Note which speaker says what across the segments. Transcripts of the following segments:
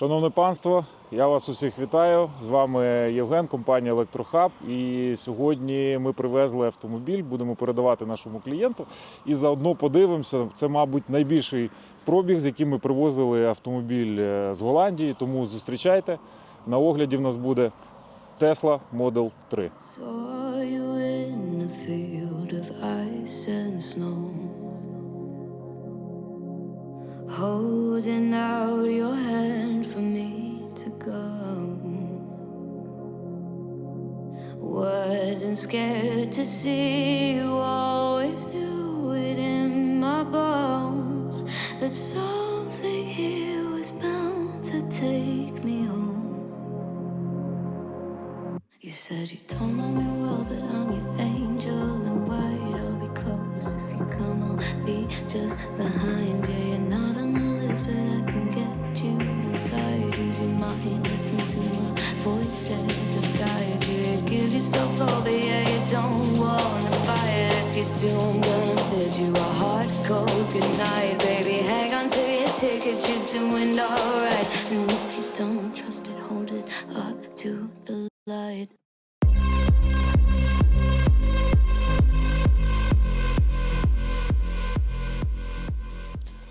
Speaker 1: Шановне панство, я вас усіх вітаю. З вами Євген, компанія Електрохаб. І сьогодні ми привезли автомобіль, будемо передавати нашому клієнту. І заодно подивимося. Це, мабуть, найбільший пробіг, з яким ми привозили автомобіль е, з Голландії. Тому зустрічайте. На огляді в нас буде Tesla Model 3.
Speaker 2: Holding out your hand for me to go. Wasn't scared to see you, always knew it in my bones that something here was bound to take me home. You said you don't know me well, but I'm your angel in white. I'll be close if you come. I'll be just behind you. You're not listen to my voices and guide you. You give yourself over, yeah, you don't wanna fight. If you do, I'm gonna bid you a hard cold goodnight, baby. Hang on to your ticket, you're doing alright. And if you don't trust it, hold it up to the light.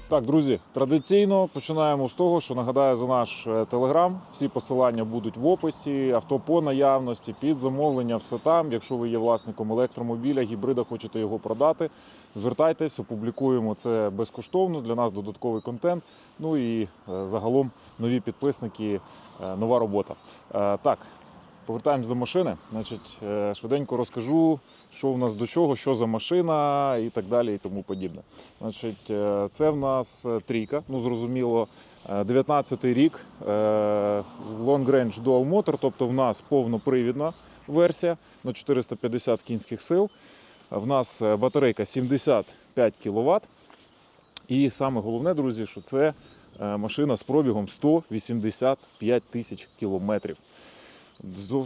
Speaker 1: Так, друзі, традиційно починаємо з того, що нагадаю за наш е, телеграм. Всі посилання будуть в описі, авто по наявності, під замовлення, все там. Якщо ви є власником електромобіля, гібрида, хочете його продати, звертайтесь, опублікуємо це безкоштовно. Для нас додатковий контент. Ну і е, загалом нові підписники, е, нова робота. Так, Повертаємось до машини. Значить, е, швиденько розкажу, що в нас до чого, що за машина і так далі, і тому подібне. Значить, е, це в нас е, трійка, ну зрозуміло, 19-й рік, Long Range Dual Motor, тобто в нас повнопривідна версія на 450 кінських сил. В нас батарейка 75 кВт. І саме головне, друзі, що це машина з пробігом 185 тисяч кілометрів.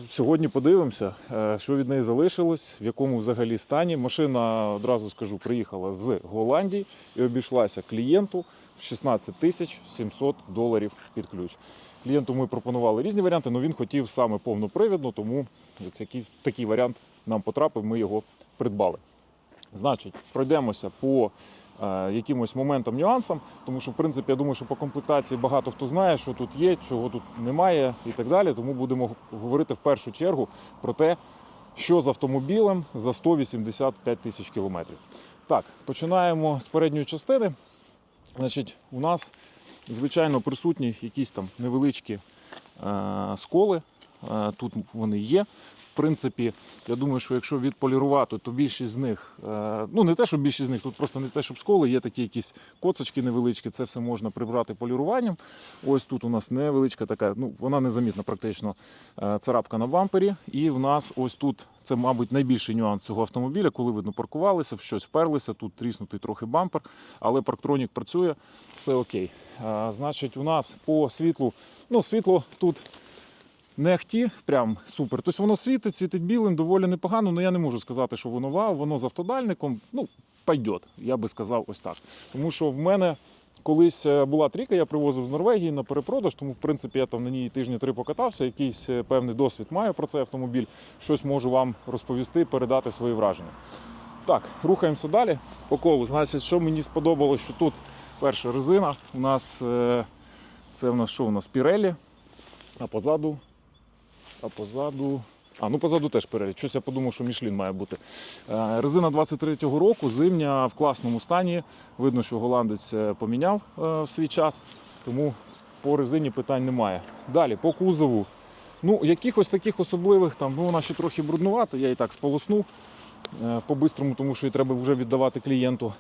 Speaker 1: Сьогодні подивимося, е, що від неї залишилось, в якому взагалі стані. Машина, одразу скажу, приїхала з Голландії і обійшлася клієнту в 16 тисяч 700 доларів під ключ. Клієнту ми пропонували різні варіанти, але він хотів саме повнопривідну, тому якийсь такий варіант нам потрапив, ми його придбали. Значить, пройдемося по якимось моментам, нюансам, тому що, в принципі, я думаю, що по комплектації багато хто знає, що тут є, чого тут немає і так далі. Тому будемо говорити в першу чергу про те, що з автомобілем за 185 тисяч кілометрів. Так, починаємо з передньої частини. Значить, у нас, звичайно, присутні якісь там невеличкі е, сколи. Е, Тут вони є. В принципі, я думаю, що якщо відполірувати, то більшість з них, е, ну не те, що більшість з них, тут просто не те, щоб сколи, є такі якісь коцочки невеличкі, це все можна прибрати поліруванням. Ось тут у нас невеличка така, ну вона незамітна практично е, царапка на бампері. І в нас ось тут, це, мабуть, найбільший нюанс цього автомобіля, коли видно паркувалися, в щось вперлися, тут тріснутий трохи бампер, але парктронік працює, все окей. Значить, у нас по світлу, ну світло тут не ахті, прям супер. Тобто воно світить, світить білим, доволі непогано, але я не можу сказати, що воно вау, воно з автодальником, ну, пойдет, я би сказав ось так. Тому що в мене колись е, була трійка, я привозив з Норвегії на перепродаж, тому в принципі я там на ній тижні три покатався, якийсь е, певний досвід маю про цей автомобіль, щось можу вам розповісти, передати свої враження. Так, рухаємося далі по колу. Значить, що мені сподобалось, що тут перша резина. У нас е, це в нас що у нас Pirelli, а позаду а позаду. А, ну позаду теж перелік. Щось я подумав, що Мішлін має бути. Е, Резина 23-го року, зимня в класному стані. Видно, що голландець е, поміняв е, в свій час, тому по резині питань немає. Далі, по кузову. Ну, якихось таких особливих там, ну вона ще трохи бруднувата, я і так сполоснув е, по-бистрому, тому що її треба вже віддавати клієнту.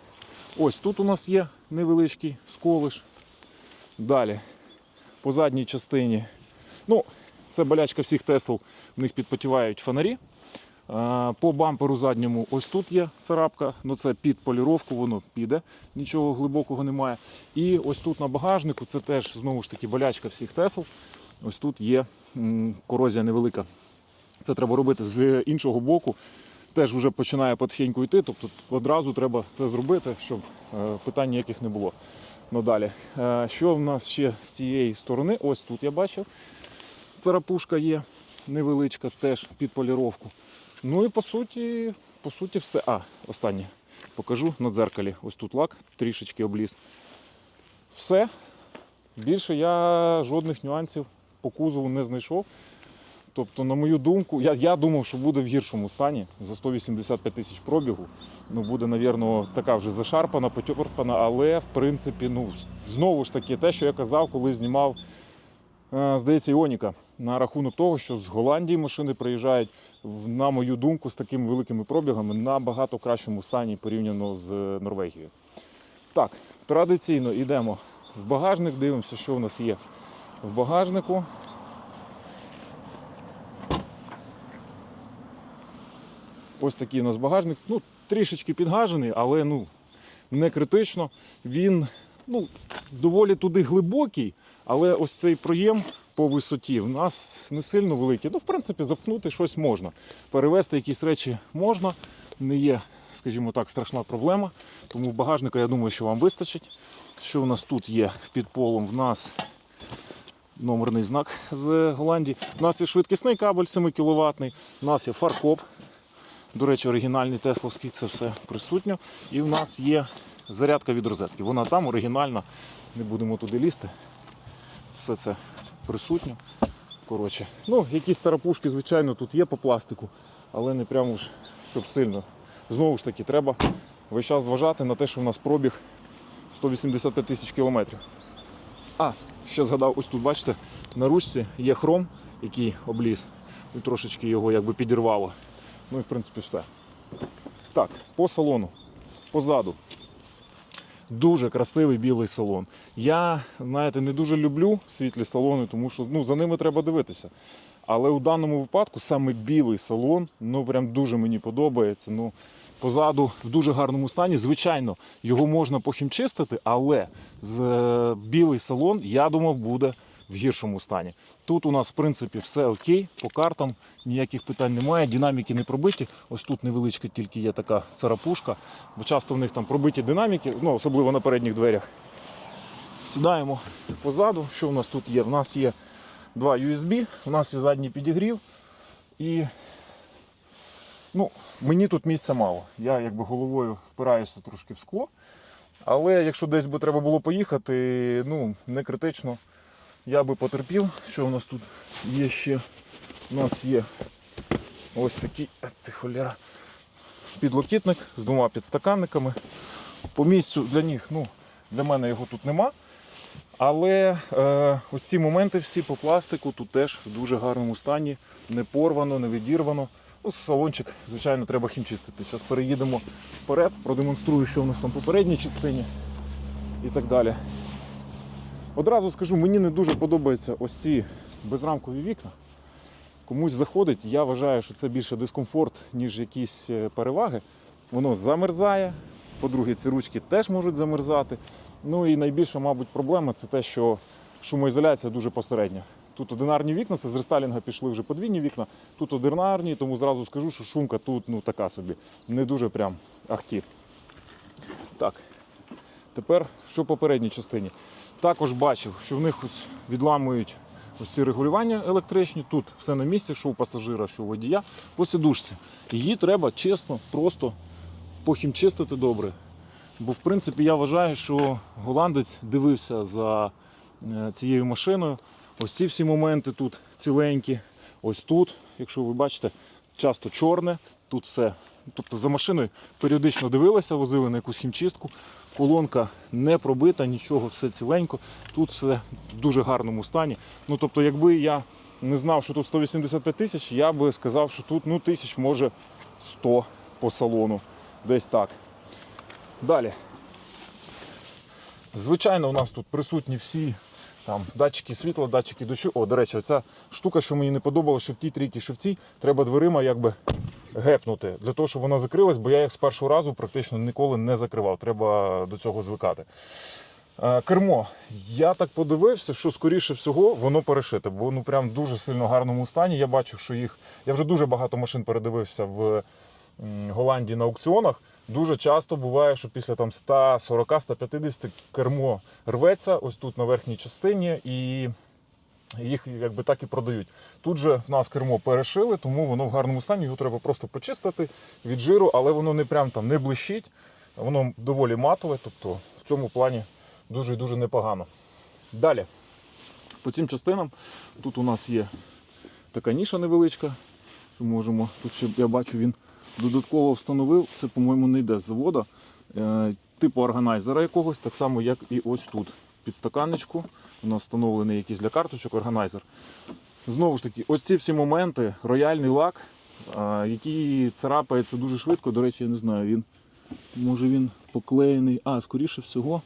Speaker 1: Ось тут у нас є невеличкий сколиш. Далі, по задній частині. Ну, це болячка всіх Тесл, в них підпотівають фонарі. Е, По бамперу задньому ось тут є царапка, ну це під поліровку, воно піде, нічого глибокого немає. І ось тут на багажнику це теж знову ж таки болячка всіх Тесл. Ось тут є корозія невелика. Це треба робити з іншого боку. Теж вже починає потихеньку йти, тобто одразу треба це зробити, щоб е, питань ніяких не було. надалі. Е, Що в нас ще з цієї сторони? Ось тут я бачив. Царапушка є невеличка, теж під поліровку. Ну і по суті, по суті, все. А, останнє покажу на дзеркалі. Ось тут лак, трішечки обліз. Все. Більше я жодних нюансів по кузову не знайшов. Тобто, на мою думку, я, я думав, що буде в гіршому стані за 185 тисяч пробігу. Ну, буде, навірно, така вже зашарпана, потерпана, але в принципі, ну, знову ж таки, те, що я казав, коли знімав, здається, Іоніка, на рахунок того, що з Голландії машини приїжджають, на мою думку, з такими великими пробігами набагато кращому стані порівняно з е, Норвегією. Так, традиційно йдемо в багажник, дивимося, що в нас є в багажнику. Ось такий у нас багажник. Ну, трішечки підгажений, але ну, не критично. Він ну, доволі туди глибокий, але ось цей проєм по висоті в нас не сильно великий. Ну, в принципі, запхнути щось можна. Перевезти якісь речі можна. Не є, скажімо так, страшна проблема. Тому в багажника, я думаю, що вам вистачить. Що у нас тут є під полом? В нас номерний знак з Голландії. У нас є швидкісний кабель 7 кВт, у нас є фаркоп. До речі, оригінальний тесловський, це все присутньо. І в нас є зарядка від розетки. Вона там оригінальна, не будемо туди лізти. Все це присутньо. Коротше, ну, якісь царапушки, звичайно, тут є по пластику, але не прямо ж, щоб сильно. Знову ж таки, треба весь час зважати на те, що в нас пробіг 185 тисяч кілометрів. А, ще згадав, ось тут, бачите, на ручці є хром, який обліз, і трошечки його якби підірвало. Ну і в принципі все. Так, по салону. Позаду. Дуже красивий білий салон. Я, знаєте, не дуже люблю світлі салони, тому що ну, за ними треба дивитися. Але у даному випадку саме білий салон, ну прям дуже мені подобається. Ну, позаду в дуже гарному стані. Звичайно, його можна похімчистити, але з, е, білий салон, я думав, буде в гіршому стані. Тут у нас, в принципі, все окей, по картам ніяких питань немає, динаміки не пробиті. Ось тут невеличка тільки є така царапушка, бо часто в них там пробиті динаміки, ну, особливо на передніх дверях. Сідаємо позаду. Що в нас тут є? У нас є два USB, у нас є задній підігрів. І ну, мені тут місця мало. Я якби головою впираюся трошки в скло. Але якщо десь би треба було поїхати, ну, не критично, я би потерпів. Що у нас тут є ще? У нас є ось такий ти холєра, підлокітник з двома підстаканниками. По місцю для них, ну, для мене його тут нема. Але е, ось ці моменти всі по пластику тут теж в дуже гарному стані, не порвано, не відірвано. Ось салончик, звичайно, треба хімчистити. Зараз переїдемо вперед, продемонструю, що в нас там попередній частині і так далі. Одразу скажу, мені не дуже подобаються ось ці безрамкові вікна. Комусь заходить, я вважаю, що це більше дискомфорт, ніж якісь е, переваги. Воно замерзає. По-друге, ці ручки теж можуть замерзати. Ну і найбільша, мабуть, проблема це те, що шумоізоляція дуже посередня. Тут одинарні вікна, це з рестайлінга пішли вже подвійні вікна. Тут одинарні, тому зразу скажу, що шумка тут ну, така собі. Не дуже прям ахті. Так. Тепер що по передній частині? Також бачив, що в них ось відламують ось ці регулювання електричні. Тут все на місці, що у пасажира, що у водія. По сидушці. Її треба чесно, просто похімчистити добре. Бо в принципі я вважаю, що голландець дивився за е, цією машиною. Ось ці всі моменти тут ціленькі. Ось тут, якщо ви бачите, часто чорне, тут все. Тобто за машиною періодично дивилися, возили на якусь хімчистку. Колонка не пробита, нічого, все ціленько. Тут все в дуже гарному стані. Ну тобто, якби я не знав, що тут 185 тисяч, я би сказав, що тут ну, тисяч, може 100 по салону. Десь так. Далі. Звичайно, у нас тут присутні всі там, датчики світла, датчики дощу. О, до речі, ця штука, що мені не подобалося, що в тій трійці, що в цій, треба дверима якби гепнути для того, щоб вона закрилась, бо я їх з першого разу практично ніколи не закривав. Треба до цього звикати. Е, Кермо. Я так подивився, що скоріше всього воно перешите, бо ну прям дуже сильно гарному стані. Я бачив, що їх. Я вже дуже багато машин передивився в Голландії на аукціонах, дуже часто буває, що після там 140-150 кермо рветься ось тут на верхній частині і їх якби так і продають. Тут же в нас кермо перешили, тому воно в гарному стані, його треба просто почистити від жиру, але воно не прям там не блищить, воно доволі матове, тобто в цьому плані дуже і дуже непогано. Далі, по цим частинам, тут у нас є така ніша невеличка. Можемо, тут ще я бачу, він додатково встановив. Це, по-моєму, не йде з заводу. Е, типу органайзера якогось, так само, як і ось тут. Під стаканечку. У нас встановлений якийсь для карточок органайзер. Знову ж таки, ось ці всі моменти, рояльний лак, який царапається дуже швидко. До речі, я не знаю, він може він поклеєний. А, скоріше всього,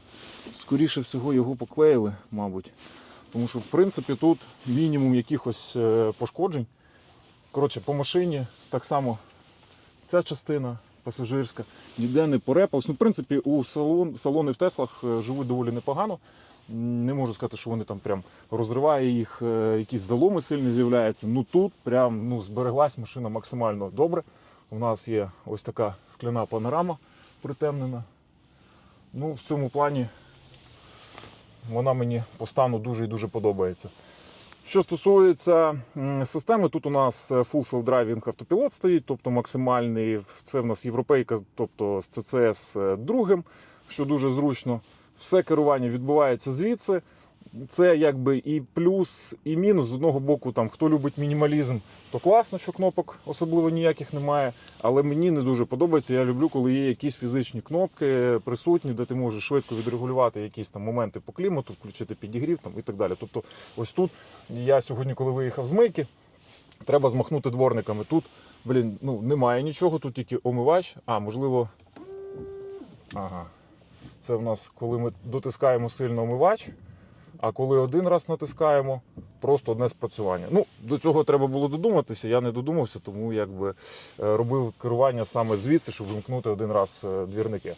Speaker 1: скоріше всього його поклеїли, мабуть. Тому що, в принципі, тут мінімум якихось е, пошкоджень. Коротше, по машині так само ця частина пасажирська ніде не порепалась. Ну, в принципі, у салон, салони в Теслах е, живуть доволі непогано. Не можу сказати, що вони там прям розриває їх, е, якісь заломи сильні з'являються. Ну тут прям ну, збереглась машина максимально добре. У нас є ось така скляна панорама притемнена. Ну, в цьому плані вона мені по стану дуже і дуже подобається. Що стосується системи, тут у нас е, Full Self Driving автопілот стоїть, тобто максимальний. Це в нас європейка, тобто з CCS другим, що дуже зручно. Все керування відбувається звідси. Це якби і плюс, і мінус. З одного боку, там, хто любить мінімалізм, то класно, що кнопок особливо ніяких немає. Але мені не дуже подобається. Я люблю, коли є якісь фізичні кнопки присутні, де ти можеш швидко відрегулювати якісь там моменти по клімату, включити підігрів там, і так далі. Тобто, ось тут я сьогодні, коли виїхав з мийки, треба змахнути дворниками. Тут, блін, ну немає нічого, тут тільки омивач. А, можливо. Ага. Це в нас, коли ми дотискаємо сильно омивач, а коли один раз натискаємо, просто одне спрацювання. Ну, до цього треба було додуматися, я не додумався, тому якби е, робив керування саме звідси, щоб вимкнути один раз е, двірники.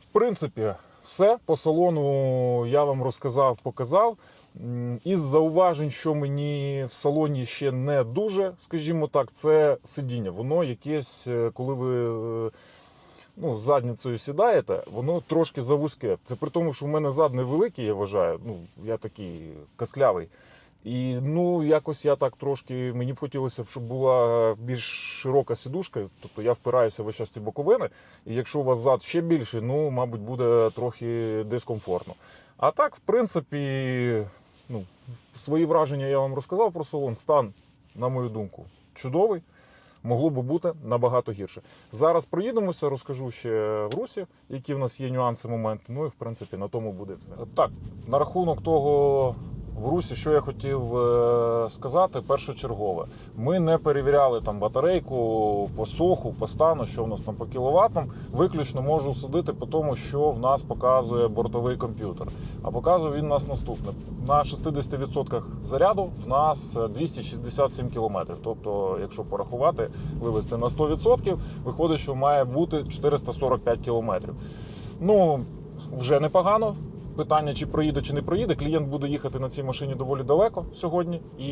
Speaker 1: В принципі, все по салону я вам розказав, показав. Із зауважень, що мені в салоні ще не дуже, скажімо так, це сидіння. Воно якесь, е, коли ви ну, задницею сідаєте, воно трошки завузьке. Це при тому, що в мене зад невеликий, я вважаю. Ну, я такий каслявий. І ну, якось я так трошки, мені б хотілося, б, щоб була більш широка сідушка. Тобто я впираюся весь час в ці боковини. І якщо у вас зад ще більший, ну, мабуть, буде трохи дискомфортно. А так, в принципі, ну, свої враження я вам розказав про салон. Стан, на мою думку, чудовий. Могло би бути набагато гірше. Зараз проїдемося, розкажу ще в русі, які в нас є нюанси, моменти. Ну і в принципі на тому буде все. Так, на рахунок того в русі, що я хотів е, сказати, першочергове. Ми не перевіряли там батарейку по соху, по стану, що в нас там по кіловатам. Виключно можу судити по тому, що в нас показує бортовий комп'ютер. А показує він нас наступне: на 60% заряду в нас е, 267 км. Тобто, якщо порахувати, вивести на 100%, виходить, що має бути 445 км. Ну, вже непогано. Питання, чи проїде, чи не проїде. Клієнт буде їхати на цій машині доволі далеко сьогодні, і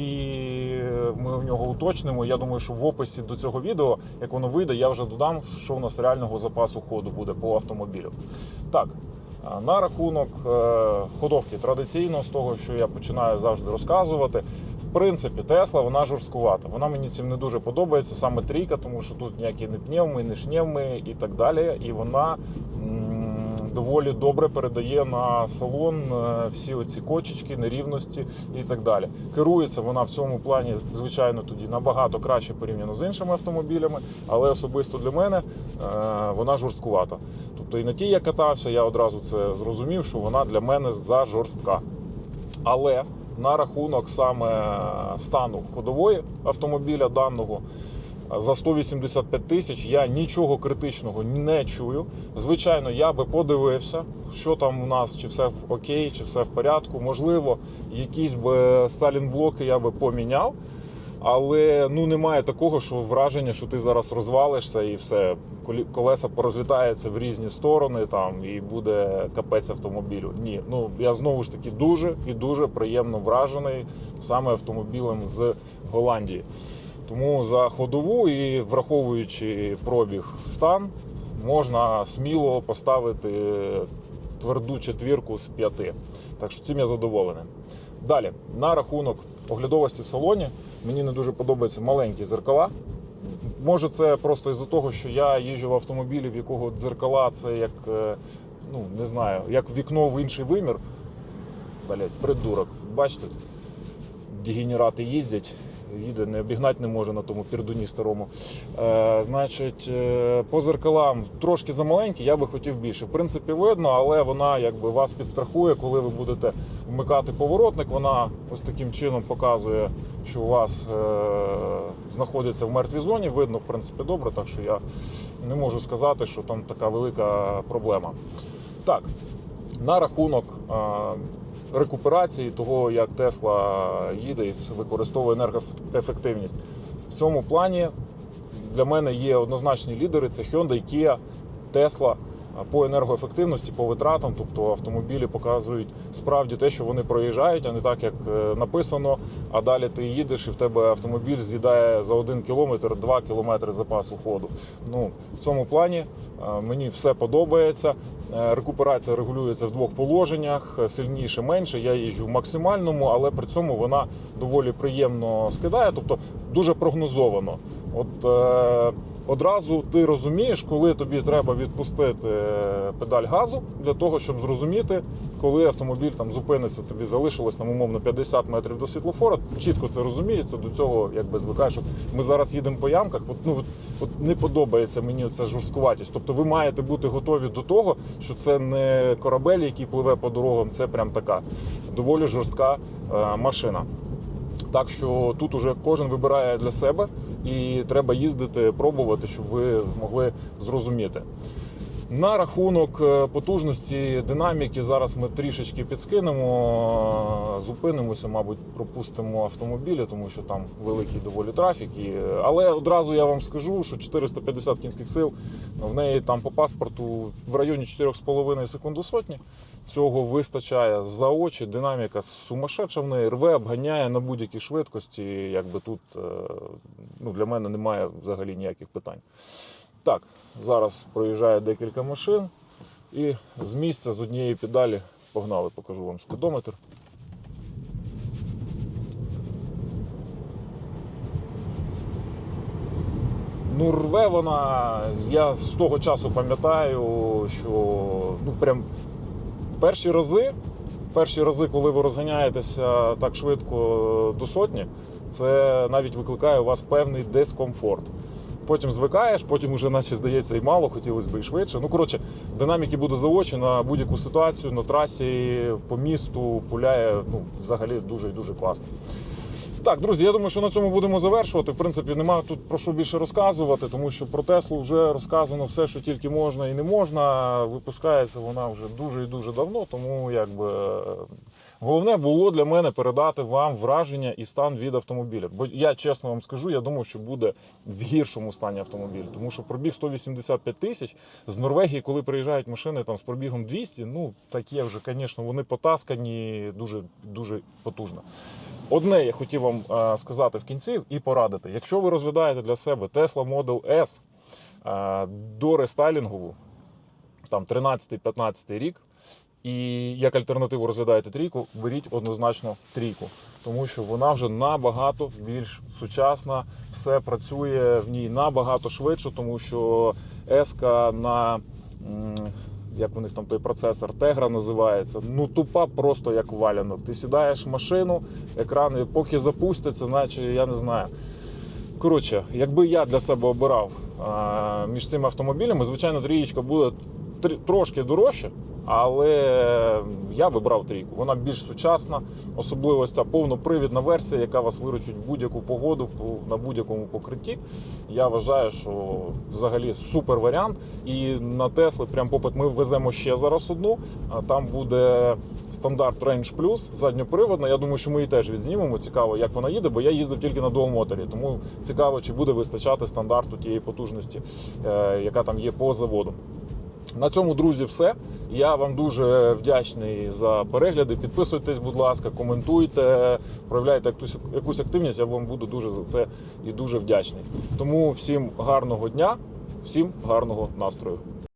Speaker 1: ми в нього уточнимо. Я думаю, що в описі до цього відео, як воно вийде, я вже додам, що в нас реального запасу ходу буде по автомобілю. Так, на рахунок е, ходовки традиційно, з того, що я починаю завжди розказувати. В принципі, Тесла вона жорсткувата. Вона мені цим не дуже подобається, саме трійка, тому що тут ніякі не пневми, не шневми і так далі. І вона доволі добре передає на салон е, всі оці кочечки, нерівності і так далі. Керується вона в цьому плані, звичайно, тоді набагато краще порівняно з іншими автомобілями, але особисто для мене е, вона жорсткувата. Тобто і на тій я катався, я одразу це зрозумів, що вона для мене за жорстка. Але на рахунок саме стану ходової автомобіля даного за 185 тисяч я нічого критичного не чую. Звичайно, я би подивився, що там у нас, чи все окей, чи все в порядку. Можливо, якісь би салінблоки я би поміняв. Але ну немає такого, що враження, що ти зараз розвалишся і все, колеса порозлітаються в різні сторони там і буде капець автомобілю. Ні, ну я знову ж таки дуже і дуже приємно вражений саме автомобілем з Голландії. Тому за ходову і враховуючи пробіг стан, можна сміло поставити тверду четвірку з п'яти. Так що цим я задоволений. Далі, на рахунок оглядовості в салоні, мені не дуже подобаються маленькі зеркала. Може, це просто із-за того, що я їжджу в автомобілі, в якого дзеркала це як, е, ну не знаю, як вікно в інший вимір. Блять, придурок. Бачите, дегенерати їздять, їде, не обігнати не може на тому пірдуні старому. Е, значить, е, по зеркалам трошки замаленькі, я би хотів більше. В принципі, видно, але вона якби вас підстрахує, коли ви будете вмикати поворотник. Вона ось таким чином показує, що у вас е, знаходиться в мертвій зоні. Видно, в принципі, добре, так що я не можу сказати, що там така велика проблема. Так, на рахунок е, рекуперації того, як Тесла їде і використовує енергоефективність. В цьому плані для мене є однозначні лідери: це Hyundai, Kia, Tesla по енергоефективності, по витратам. Тобто автомобілі показують справді те, що вони проїжджають, а не так, як е, написано. А далі ти їдеш і в тебе автомобіль з'їдає за один кілометр 2 кілометри запасу ходу. Ну в цьому плані е, мені все подобається. Е, Рекуперація регулюється в двох положеннях: сильніше, менше. Я їжджу в максимальному, але при цьому вона доволі приємно скидає, тобто дуже прогнозовано. От одразу ти розумієш, коли тобі треба відпустити е, педаль газу для того, щоб зрозуміти, коли автомобіль там зупиниться, тобі залишилось там умовно 50 метрів до світлофора. Чітко це розуміється. До цього якби звикаєш. От ми зараз їдемо по ямках. От, ну от, от не подобається мені ця жорсткуватість. Тобто, ви маєте бути готові до того, що це не корабель, який пливе по дорогам, це прям така доволі жорстка е, машина. Так що тут уже кожен вибирає для себе і треба їздити, пробувати, щоб ви могли зрозуміти. На рахунок е, потужності динаміки зараз ми трішечки підскинемо, зупинимося, мабуть, пропустимо автомобілі, тому що там великий доволі трафік. Але одразу я вам скажу, що 450 кінських сил в неї там по паспорту в районі 4,5 секунд до сотні. Цього вистачає за очі. Динаміка сумасшедша в неї рве, обганяє на будь-якій швидкості. Якби тут е, ну, для мене немає взагалі ніяких питань. Так, зараз проїжджає декілька машин, і з місця з однієї педалі погнали, покажу вам спідометр. Ну, рве вона. Я з того часу пам'ятаю, що ну прям перші рази, перші рази, коли ви розганяєтеся так швидко до сотні, це навіть викликає у вас певний дискомфорт. Потім звикаєш, потім вже наче здається і мало, хотілося б і швидше. Ну коротше, динаміки буде заочі на будь-яку ситуацію на трасі, по місту пуляє ну, взагалі дуже і дуже класно. Так, друзі, я думаю, що на цьому будемо завершувати. В принципі, немає тут про що більше розказувати, тому що про Теслу вже розказано все, що тільки можна і не можна. Випускається вона вже дуже і дуже давно. Тому якби головне було для мене передати вам враження і стан від автомобіля. Бо я чесно вам скажу, я думав, що буде в гіршому стані автомобіль, тому що пробіг 185 тисяч з Норвегії, коли приїжджають машини там з пробігом 200, ну таке вже, звісно, вони потаскані дуже дуже потужно. Одне я хотів вам е, сказати в кінці і порадити. Якщо ви розглядаєте для себе Tesla Model S е, до рестайлінгову, там 13-15 рік, і як альтернативу розглядаєте трійку, беріть однозначно трійку, тому що вона вже набагато більш сучасна, все працює в ній набагато швидше, тому що S на як у них там той процесор Тегра називається. Ну тупа просто як валянок. Ти сідаєш в машину, екрани поки запустяться, наче я не знаю. Коротше, якби я для себе обирав між цими автомобілями, звичайно, трієчка буде трошки дорожче, але я би брав трійку. Вона більш сучасна, особливо ця повнопривідна версія, яка вас виручить в будь-яку погоду на будь-якому покритті. Я вважаю, що взагалі супер варіант. І на Тесли прям попит ми веземо ще зараз одну. Там буде стандарт Range Plus, задньоприводна. Я думаю, що ми її теж відзнімемо. Цікаво, як вона їде, бо я їздив тільки на дуал-моторі. Тому цікаво, чи буде вистачати стандарту тієї потужності, е, яка там є по заводу. На цьому, друзі, все. Я вам дуже вдячний за перегляди. Підписуйтесь, будь ласка, коментуйте, проявляйте якусь, активність. Я вам буду дуже за це і дуже вдячний. Тому всім гарного дня, всім гарного настрою.